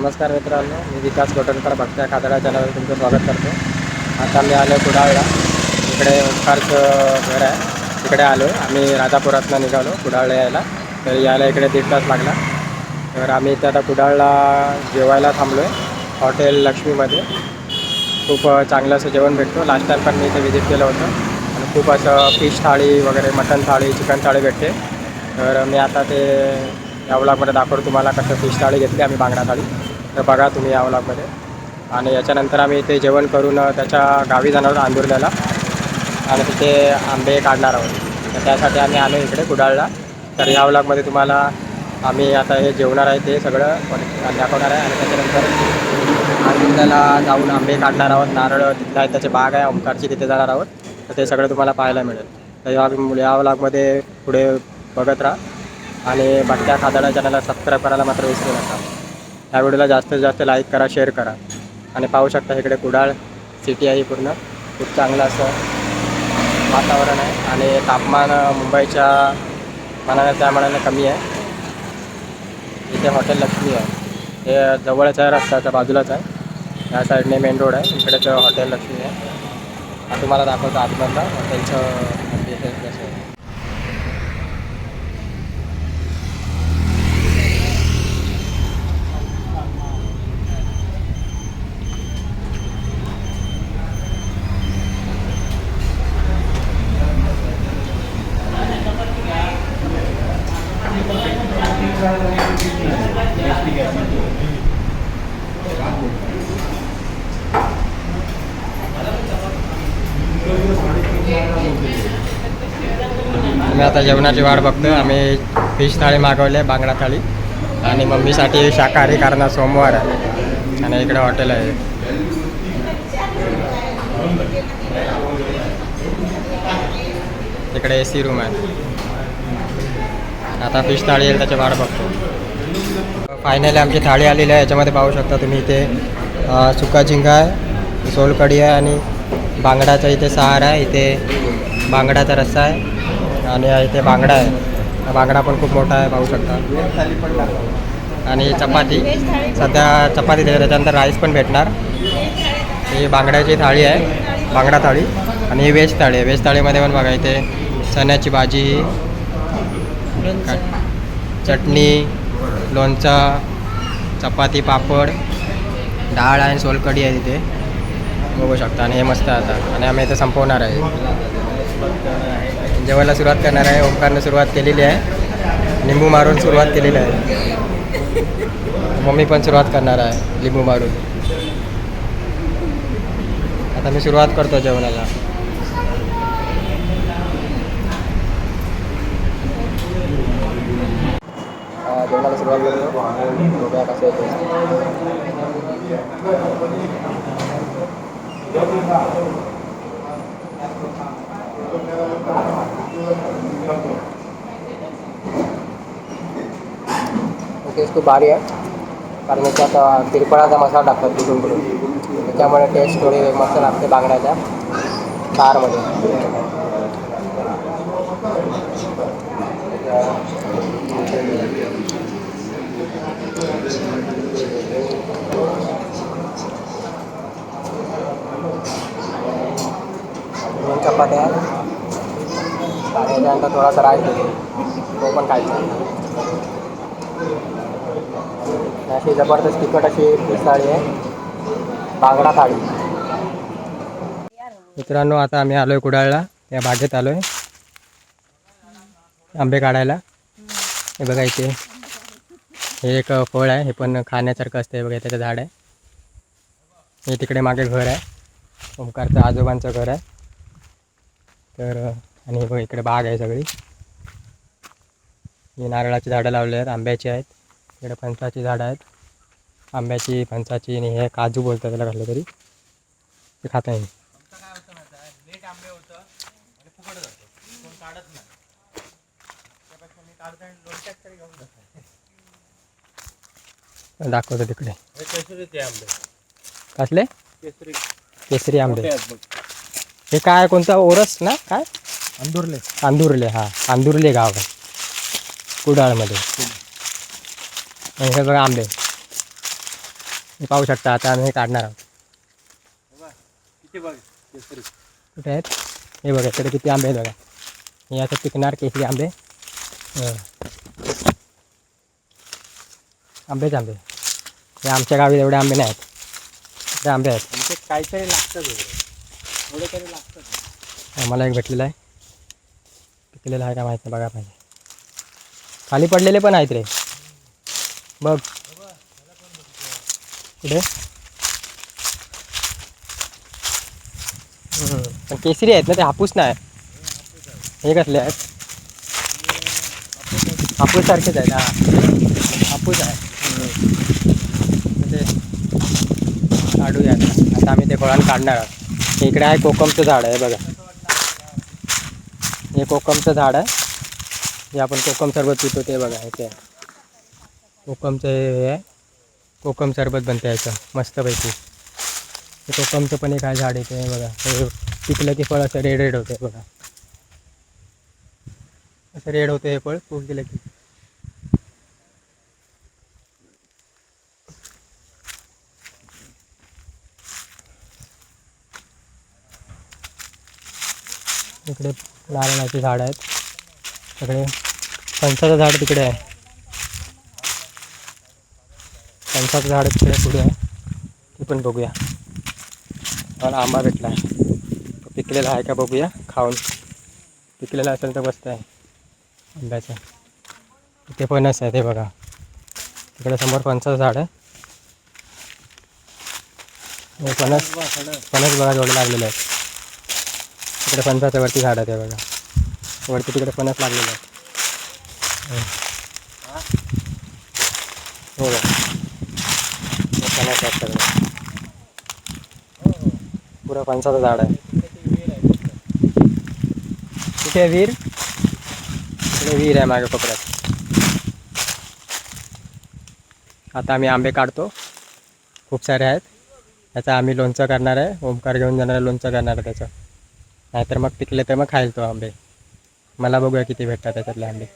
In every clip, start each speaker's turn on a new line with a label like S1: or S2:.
S1: नमस्कार मित्रांनो मी विकास गोटनकर भक्त्या खादडा चॅनलवर तुमचं स्वागत करतो. आता मी आलो कुडाळला. इकडे ओंकारचं घर आहे. तिकडे आलो. आम्ही राजापुरातनं निघालो कुडाळला यायला. तर यायला इकडे दीड तास लागला. तर आम्ही इथे आता कुडाळला जेवायला थांबलो आहे हॉटेल लक्ष्मीमध्ये. खूप चांगलं असं जेवण भेटतो. लास्ट टाईम पण मी इथे व्हिजिट केलं होतं. आणि खूप असं फिश थाळी वगैरे मटन थाळी चिकन थाळी भेटते. तर मी आता ते या ब्लॉगमध्ये दाखवतो तुम्हाला कसं फिश थाळी घेतली आम्ही बांगडा थाळी. तर बघा तुम्ही या व्लॉगमध्ये आणि याच्यानंतर आम्ही इथे जेवण करून त्याच्या गावी जाणार आहोत आंदुर्ल्याला. आणि तिथे आंबे काढणार आहोत. तर त्यासाठी आम्ही आलो इकडे कुडाळला. तर या व्लॉगमध्ये तुम्हाला आम्ही आता हे जेवणार आहे ते सगळं दाखवणार आहे. आणि त्याच्यानंतर आंदुर्ल्याला जाऊन आंबे काढणार आहोत. नारळ तिथलं आहे त्याचे बाग आहे ओंकारची तिथे जाणार आहोत. तर ते सगळं तुम्हाला पाहायला मिळेल. तर या या व्लॉगमध्ये पुढे बघत राहा. आणि भटक्या खादाडा चॅनलला सबस्क्राईब करायला मात्र विसरू नका. ह्या व्हिडिओला जास्तीत जास्त लाईक करा शेअर करा. आणि पाहू शकता इकडे कुडाळ सिटी आहे ही पूर्ण. खूप चांगलं असं वातावरण आहे. आणि तापमान मुंबईच्या मनाने त्या मनाने कमी आहे. इथे हॉटेल लक्ष्मी आहे. हे जवळच आहे रस्त्याच्या बाजूलाच आहे. या साईडने मेन रोड आहे. इकडेच हॉटेल लक्ष्मी आहे. तुम्हाला दाखवतो आजमधला हॉटेलचं डिटेल्स कसं आहे आम्ही आता जेवणाची वाट बघतो आम्ही फिश थाळी मागवली बांगडा थाळी. आणि मम्मीसाठी शाकाहारी कारण सोमवार आहे. आणि इकडे हॉटेल आहे. इकडे ए सी रूम आहे. आता फिश थाळी येईल त्याची वाट बघतो. फायनली आमची थाळी आलेली आहे. याच्यामध्ये पाहू शकता तुम्ही इथे सुका झिंगा आहे सोलकढी आहे आणि बांगडाचा इथे सहार आहे. इथे बांगडाचा रस्सा आहे. आणि इथे बांगडा आहे. बांगडा पण खूप मोठा आहे पाहू शकता. आणि चपाती. सध्या चपाती त्याच्यानंतर राईस पण भेटणार. ही बांगड्याची थाळी आहे बांगडा थाळी. आणि ही व्हेज थाळी आहे. व्हेज थाळीमध्ये पण बघा इथे चण्याची भाजी चटणी लोणचं चपाती पापड डाळ आणि सोलकढी आहे तिथे बघू शकता. आणि हे मस्त आता. आणि आम्ही इथे संपवणार आहे. जेवायला सुरुवात करणार आहे. ओंकारनं सुरुवात केलेली आहे. लिंबू मारून सुरुवात केलेली आहे. मम्मी पण सुरुवात करणार आहे लिंबू मारून. आता मी सुरुवात करतो जेवणाला. जेवणाला सुरुवात करतो बघूया कसं येतं टेस्ट खूप भारी आहे कारण त्यात तिरपळाचा मसाला टाकतात तिथून करून त्याच्यामुळे टेस्ट थोडी मस्त लागते बांगड्याच्या कारमध्ये दोन चपात्या थोडासा राईस तो पण खायचा अशी जबरदस्त तिखट अशी मिसाळी आहे. बांगडा थाळी. मित्रांनो आता आम्ही आलोय कुडाळला. या बागेत आलोय. आंबे काढायला. हे बघा इथे. हे एक फळ आहे. हे पण खाण्यासारखं असतं. हे बघा त्याचं झाड आहे. हे तिकडे मागे घर आहे. ओमकारचं आजोबांचं घर आहे. तर आणि हे बघा इकडे बाग आहे सगळी. ही नारळाची झाडं लावली आहेत. आंब्याची आहेत. इकडे फणसाची झाडं आहेत. आंब्याची फणसाची आणि हे काजू बोलतात त्याला घातलं तरी. ते खाता येईल दाखवतो तिकडे. कसले? केसरी आंबे. हे काय कोणता? ओरस ना? काय?
S2: अंदुरले.
S1: आंदुर्ले हा. आंदुर्ले गाव आहे. कुडाळमध्ये. आणि हे बघा आंबे. हे पाहू शकता आता आम्ही हे काढणार आहोत.
S2: किती बघ केसरी
S1: कुठे आहेत? हे बघा इकडे किती आंबे आहेत बघा. हे असं पिकणार केसरी आंबे. आंबेच आंबे. हे आमच्या गावी एवढे आंबे नाही आहेत आंबे आहेत.
S2: ते काहीतरी लागतं वेगळं एवढे तरी लागतं
S1: आम्हाला एक भेटलेला आहे. पिकलेला आहे का माहीत नाही बघा पाहिजे. खाली पडलेले पण आहेत रे. बघ. कुठे? केसरी आहेत ना ते हापूस नाही. हे कसले आहेत? हापूस सारखेच आहेत हा. हापूस आहे. ते काढूया आता. आम्ही ते फळान काढणार आहोत. इकडे आहे कोकमचं झाड आहे बघा. हे कोकमचं झाड आहे. जे आपण कोकम सरबत पितो ते बघा हे ते. कोकमचं हे हे आहे. कोकम सरबत बनते याचं मस्तपैकी. हे कोकमचं पण एक आहे झाड येते बघा. हे पिकलं की फळ असं रेड रेड होते बघा. असं रेड होते हे फळ खूप दिलं की. इकडे नारळाची झाड आहेत. सगळे फणसाचं झाड तिकडे आहे. फणसाचं झाड तिकडे पुढे आहे. ते पण बघूया. मला आंबा भेटला आहे. पिकलेला आहे का बघूया खाऊन. पिकलेला असेल तर मस्त आहे. आंब्याचं. इथे फणस आहे ते बघा. तिकडे समोर फणसाचं झाड आहे. हे फणस फणस बघा जोडे लागलेले आहेत. तिकडे फणसाच्या वरती झाड आहे ते बघा. वरती तिकडे फणस लागलेले आहेत. हो. हो फणस आहेत सगळे पुरा फणसाचं झाड आहे. कुठे आहे विहीर तिकडे विहीर आहे मागे कोपऱ्यात आता आम्ही आंबे काढतो. खूप सारे आहेत. त्याचं आम्ही लोणचं करणार आहे. ओमकार घेऊन जाणार आहे लोणचं करणार आहे त्याचं. नाहीतर मग पिकले तर मग खाईल तो आंबे. मला बघूया किती भेटतात त्याच्यातले आंबे.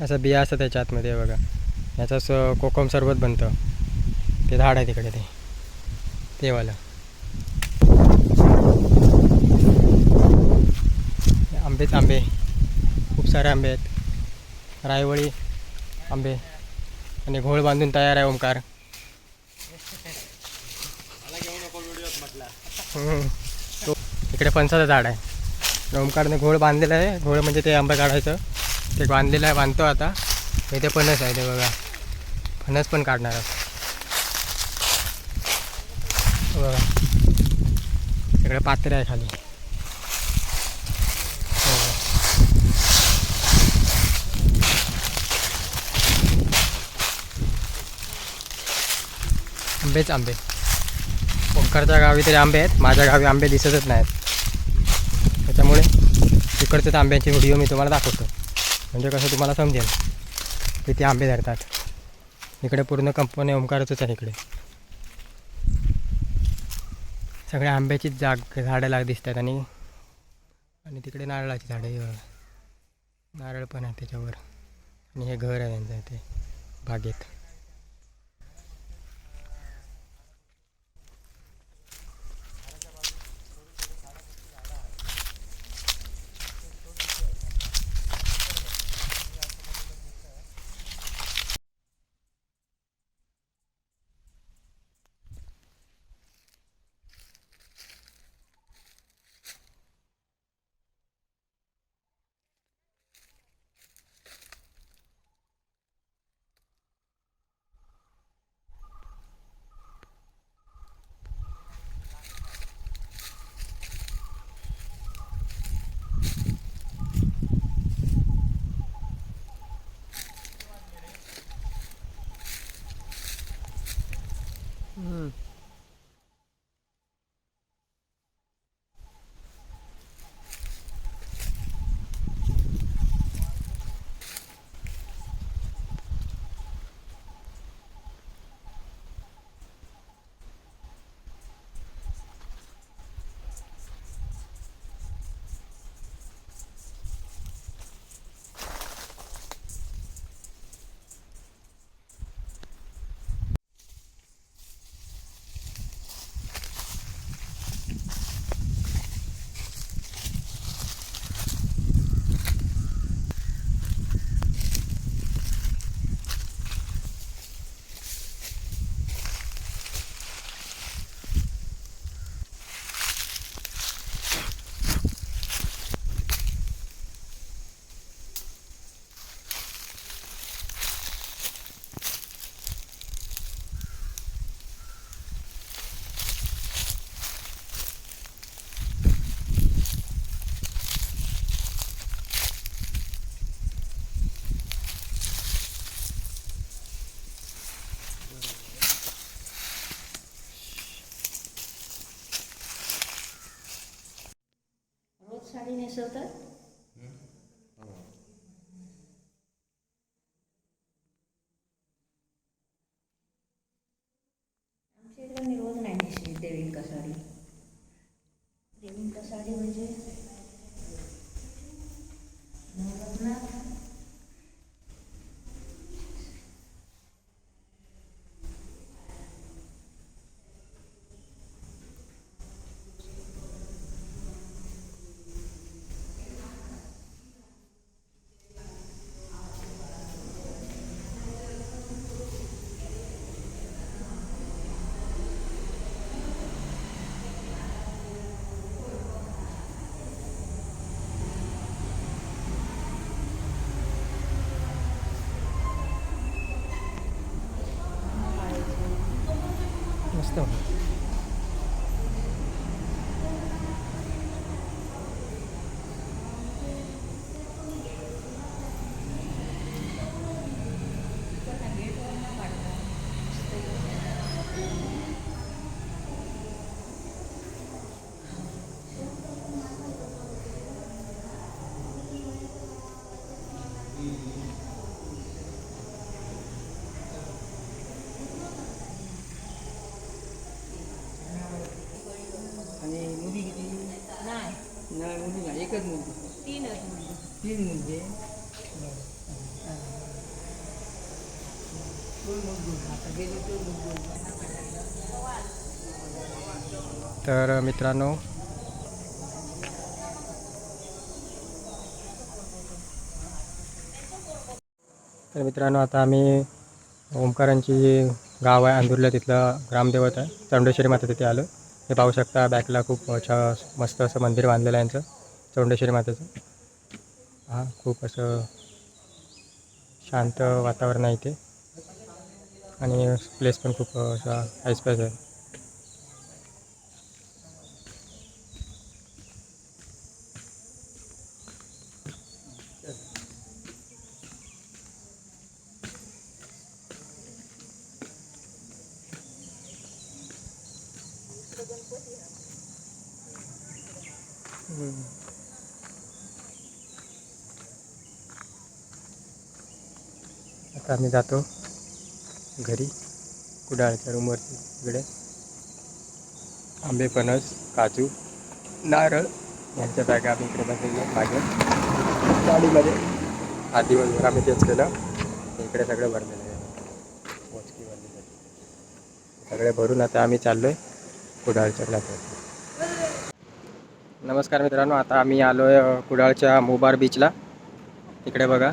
S1: असं बिया असतं त्याच्या आतमध्ये बघा. याचं असं कोकम सरबत बनतं. ते झाड आहे तिकडे ते. तेवालं आंबेच आंबे. खूप सारे आंबे आहेत. रायवळी आंबे. आणि घोळ बांधून तयार आहे ओंकार. तो इकडे फणसाचं झाड आहे. ओंकारने घोळ बांधलेलं आहे. घोळ म्हणजे ते आंबे काढायचं. ते बांधलेलं आहे बांधतो आता. इथे फणस आहे ते बघा. फणस पण काढणार आहोत. बघा. इकडे पात्र आहे खाली. आंबेच आंबे. ओंकारच्या गावी तरी आंबे आहेत. माझ्या गावी आंबे दिसतच नाहीत. त्याच्यामुळे तिकडच्याच आंब्याची व्हिडिओ मी तुम्हाला दाखवतो. म्हणजे कसं तुम्हाला समजेल. किती आंबे धरतात. इकडे पूर्ण कंपनी ओंकारचंच आहे इकडे. सगळ्या आंब्याचीच जाग झाडं लाग दिसतात आणि आणि तिकडे नारळाची झाडं नारळ पण आहे त्याच्यावर. आणि हे घर आहे त्यांचं ते बागेत.
S2: Sarah, Minnesota.
S1: तर मित्रांनो तर मित्रांनो आता आम्ही ओंकारांची जी गाव आहे अंदुरला तिथलं ग्रामदेवत आहे. चौंडेश्वरी माता तिथे आलो. हे पाहू शकता बॅकला खूप छा मस्त असं मंदिर बांधलेलं आहे यांचं चौंडेश्वरी मातेचं. हां खूप असं शांत वातावरण आहे इथे. आणि प्लेस पण खूप असा ऐसपैस आहे. आता आम्ही जातो घरी कुडाळच्या रूमवरती इकडे. आंबे फणस काजू नारळ यांच्या बॅगा आम्ही इकडे बसलेल्या मागे. गाडीमध्ये आधी दिवसभर आम्ही तेच केलं इकडे सगळं भरलेलं आहे. मोजकी भरलेलं सगळे भरून आता आम्ही चाललो आहे कुडाळच्या प्लॅटवरती नमस्कार मित्रांनो आता आम्ही आलो आहे कुडाळच्या मुबार बीचला इकडे बघा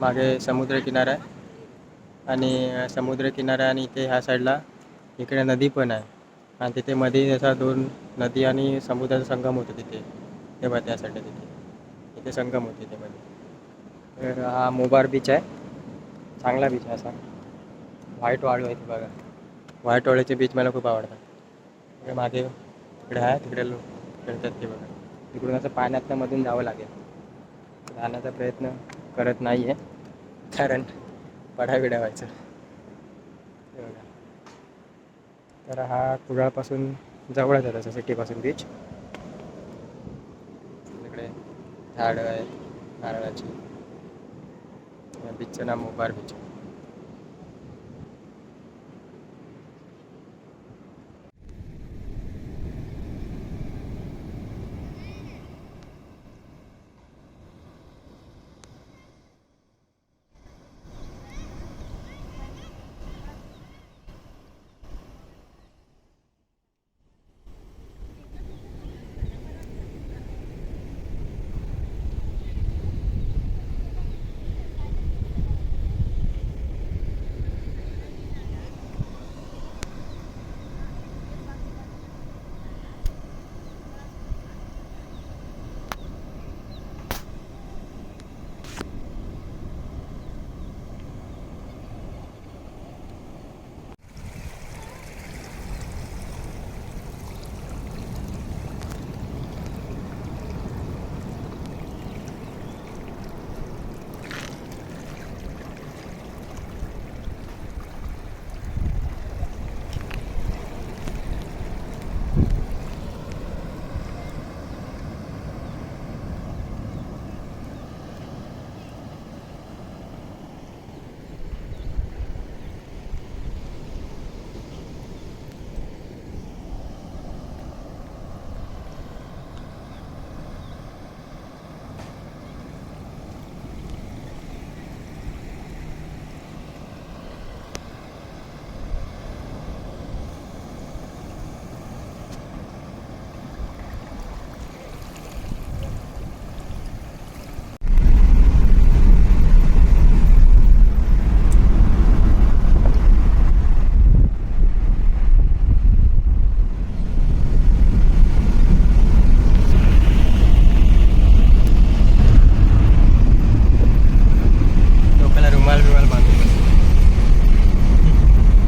S1: मागे समुद्रकिनारा आहे. आणि समुद्रकिनारा आणि इथे ह्या साईडला इकडे नदी पण आहे. आणि तिथे मध्ये असा दोन नदी आणि समुद्राचा संगम होतो तिथे. ते बघा त्या साईडला तिथे. इथे संगम होते ते मध्ये तर हा मुबार बीच आहे. चांगला बीच आहे असा. व्हाईट वाळू आहे ते बघा. व्हाईट वाळूचे बीच मला खूप आवडतात. इकडे मागे तिकडे आहे तिकडे लोक खेळतात ते बघा. तिकडून असं पाण्यातनं मधून जावं लागेल. जाण्याचा प्रयत्न करत नाही आहे कारण पडाबिड्या व्हायचं. ते बघा. तर हा कुडाळपासून जवळच आहे तसं सिटीपासून बीच तिकडे झाडं आहेत नारळाची. बीचचं नाव Mobor beach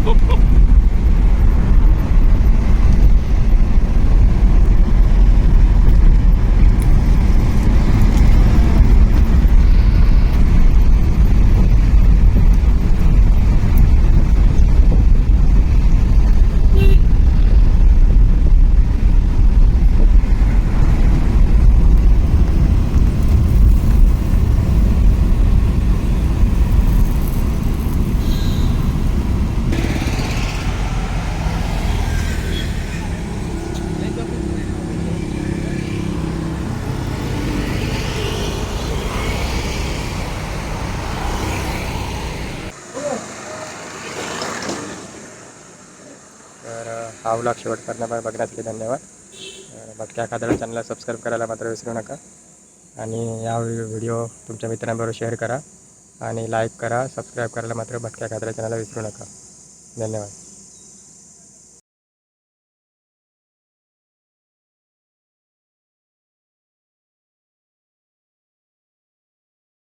S1: Ho, ho, ho. हा व्लॉग शेवटपर्यंत बघण्यासाठी धन्यवाद. बाकी भटक्या चॅनलला सबस्क्राईब करायला मात्र विसरू नका. आणि या व्हिडिओ तुमच्या मित्रांबरोबर शेअर करा. आणि लाईक करा सबस्क्राईब करायला मात्र भटक्या खादडा चॅनलला विसरू नका. धन्यवाद.